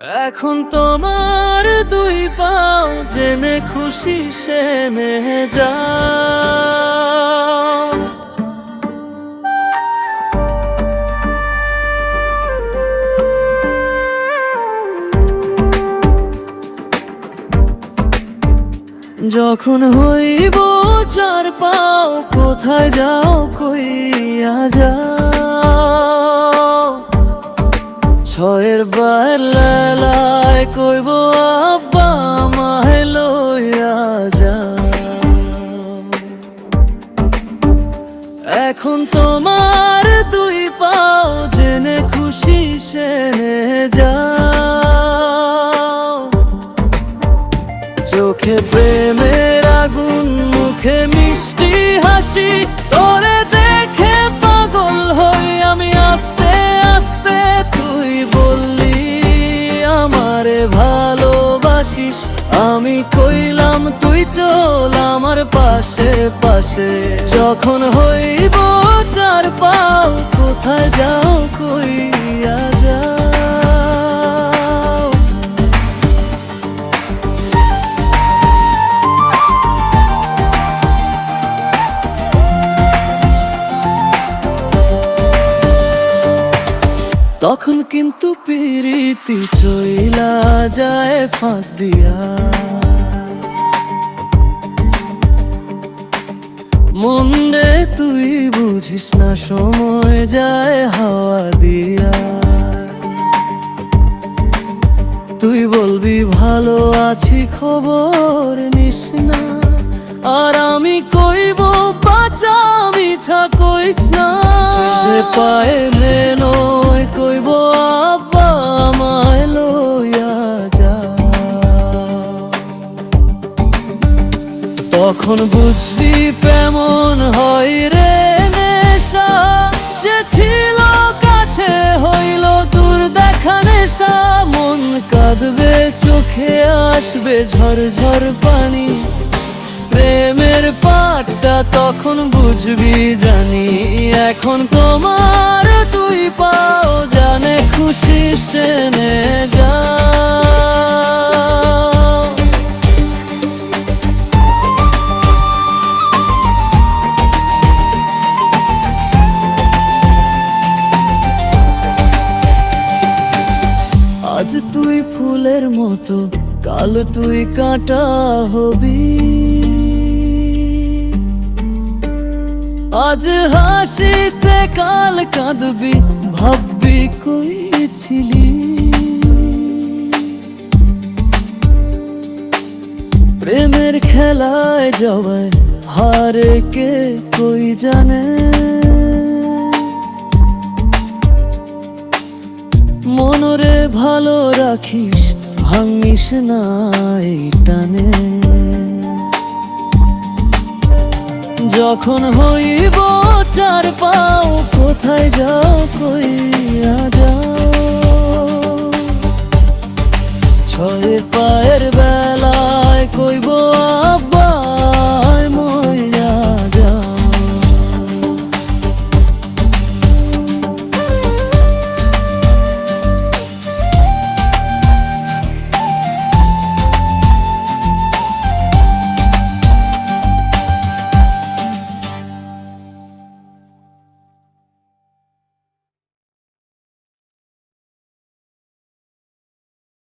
এখন তোমার দুই পাও জেনে খুশি সেনে যাও যখন হইব চার পাও, কোথায় যাও কইয়া যাও ছয়ের বার লালায় কইব, আব্বা মাহে লইয়া যাও। এখন তোমার দুই পাও জেনে খুশি যাও। চোখে প্রেমের আগুন, মুখে মিষ্টি হাসি, তোরে আমারে ভালোবাসিস, আমি কইলাম তুই চল আমার পাশে পাশে। যখন হইব চার পাও কোথায় যাও কইয়া যাও তখন কিন্তু পিরিতি চইলা যায় ফাঁক দিয়া। মন্ডে তুই বুঝিস না, সময় যায় হাওয়া দিয়া। তুই বলবি, ভালো আছি, খবর নিস না। আর আমি কইব বাঁচা মিছা কইস না। পায়ে নয় তখন বুঝবি কেমন হয় রে নেশা। যে ছিল কাছে হইল দূর দেখা নেশা। মন কাঁদবে, চোখে আসবে ঝরঝর পানি। প্রেমের পাটটা তখন বুঝবি জানি। এখন তোমার তুই পাও জানে খুশি সেনে যাও ফুলের মতো, কাল তুই কাঁটা হবি। আজ হাসি সে কাল কাঁদবি, ভাববি কই ছিলি। প্রেমের খেলায় যাওয়ায় হারে কে কই জানে? ভালো রাখিস, ভাঙিস না এই টানে। যখন হইব চার পাও, কোথায় যাও কইয়া যাও ছয় পায়ের বেলায় কইব আব